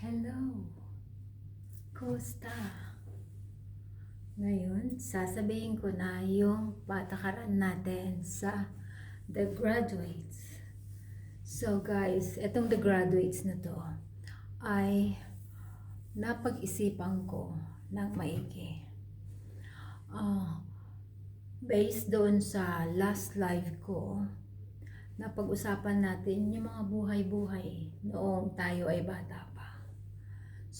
Hello! Kumusta? Ngayon, sasabihin ko na yung patakaran natin sa The Graduates. So guys, etong The Graduates na to ay napag-isipan ko ng maigi. Ah, based doon sa last live ko, napag-usapan natin yung mga buhay-buhay noong tayo ay bata.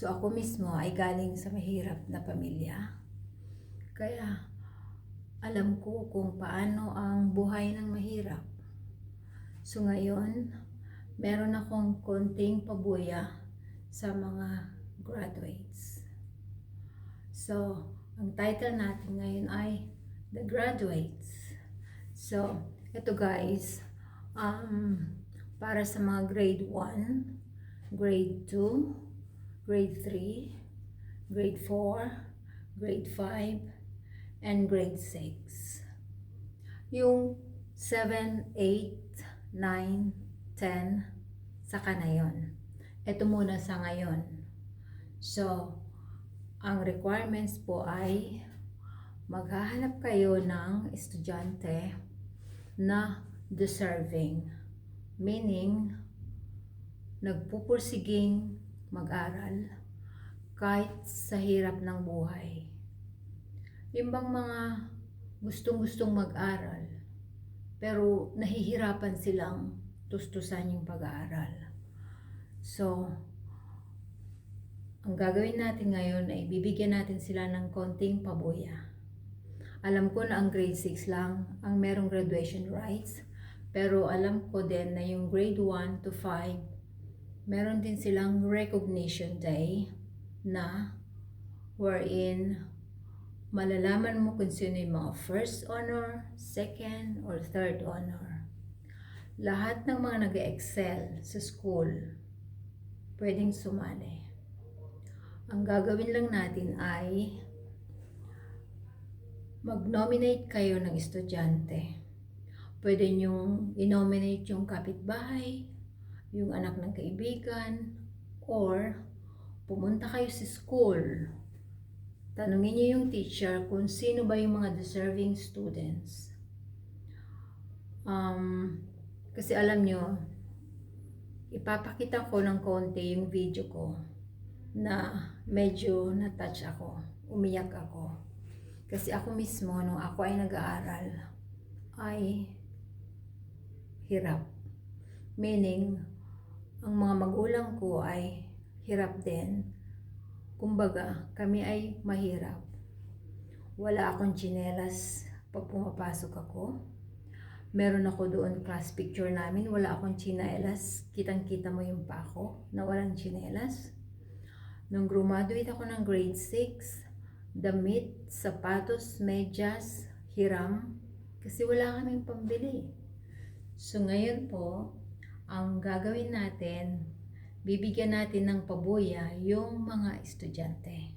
So ako mismo ay galing sa mahirap na pamilya. Kaya alam ko kung paano ang buhay ng mahirap. So ngayon, meron akong konting pabuya sa mga graduates. So, ang title natin ngayon ay The Graduates. So, ito guys, um, para sa mga grade 1, grade 2, grade 3, grade 4, grade 5, and grade 6. Yung 7, 8, 9, 10, saka na yun. Ito muna sa ngayon. So, ang requirements po ay maghahanap kayo ng estudyante na deserving. Meaning, nagpupursiging mag-aral kahit sa hirap ng buhay. Yung bang mga gustong-gustong mag-aral pero nahihirapan silang tustusan yung pag-aaral. So, ang gagawin natin ngayon ay bibigyan natin sila ng konting pabuya. Alam ko na ang grade 6 lang ang merong graduation rights, pero alam ko din na yung grade 1 to 5, meron din silang recognition day na wherein malalaman mo kung sino yung mga first honor, second, or third honor. Lahat ng mga nag excel sa school, pwedeng sumali. Ang gagawin lang natin ay mag-nominate kayo ng estudyante. Pwede nyong i-nominate yung kapitbahay, yung anak ng kaibigan, or pumunta kayo sa school. Tanungin niyo yung teacher kung sino ba yung mga deserving students. Um, kasi alam nyo, ipapakita ko ng konti yung video ko na medyo na-touch ako, umiyak ako. Kasi ako mismo, nung ako ay nag-aaral, ay hirap. Meaning, ang mga magulang ko ay hirap din. Kumbaga, kami ay mahirap. Wala akong chinelas pag pumapasok ako. Meron ako doon class picture namin, wala akong chinelas. Kitang-kita mo yung pa ako na walang chinelas. Nung graduate ako ng grade 6, damit, sapatos, medyas, hiram, kasi wala kaming pambili. So ngayon po, ang gagawin natin, bibigyan natin ng pabuya yung mga estudyante.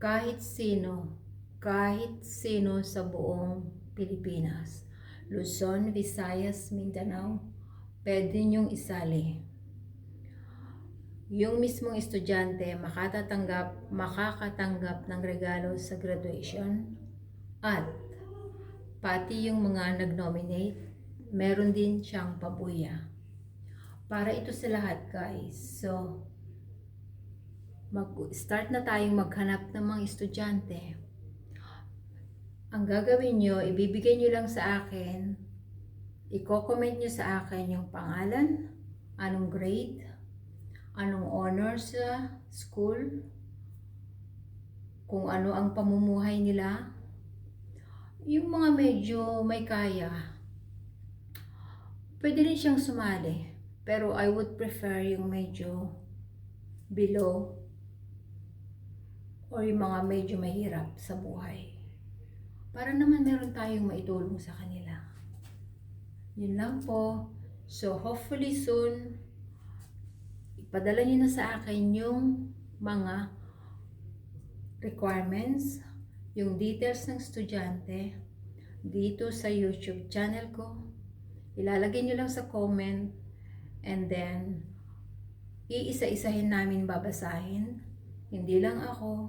Kahit sino, kahit sino sa buong Pilipinas, Luzon, Visayas, Mindanao, pwede niyong isali yung mismong estudyante makatatanggap, makakatanggap ng regalo sa graduation at pati yung mga nag-nominate, meron din siyang pabuya. Para ito sa lahat guys. So, mag-start na tayong maghanap ng mga estudyante. Ang gagawin nyo, ibibigay nyo lang sa akin, i-comment nyo sa akin yung pangalan, anong grade, anong honor sa school, kung ano ang pamumuhay nila, yung mga medyo may kaya, pwede rin siyang sumali. Pero I would prefer yung medyo below or yung mga medyo mahirap sa buhay. Para naman meron tayong maitulong sa kanila. Yun lang po. So hopefully soon, Padala niyo na sa akin yung mga requirements, yung details ng estudyante dito sa YouTube channel ko. Ilalagay niyo lang sa comment and then iisa-isahin namin babasahin. Hindi lang ako.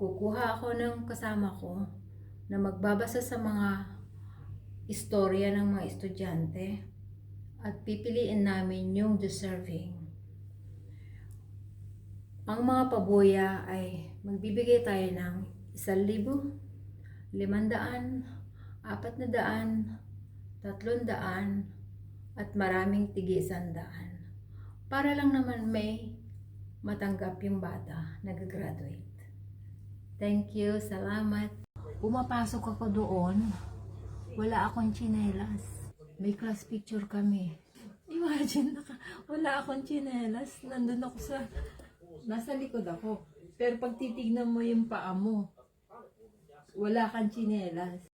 Kukuha ako ng kasama ko na magbabasa sa mga istorya ng mga estudyante at pipiliin namin yung deserving. Ang mga pabuya ay magbibigay tayo ng isang libo, limandaan, apat na daan, tatlong daan, at maraming tigi daan. Para lang naman may matanggap yung bata nag-graduate. Thank you, salamat. Pumapasok ako doon, wala akong chinelas. May class picture kami. Imagine, wala akong chinelas. Nandun ako sa, nasa likod ako. Pero pag titignan mo yung paa mo, wala kang chinelas.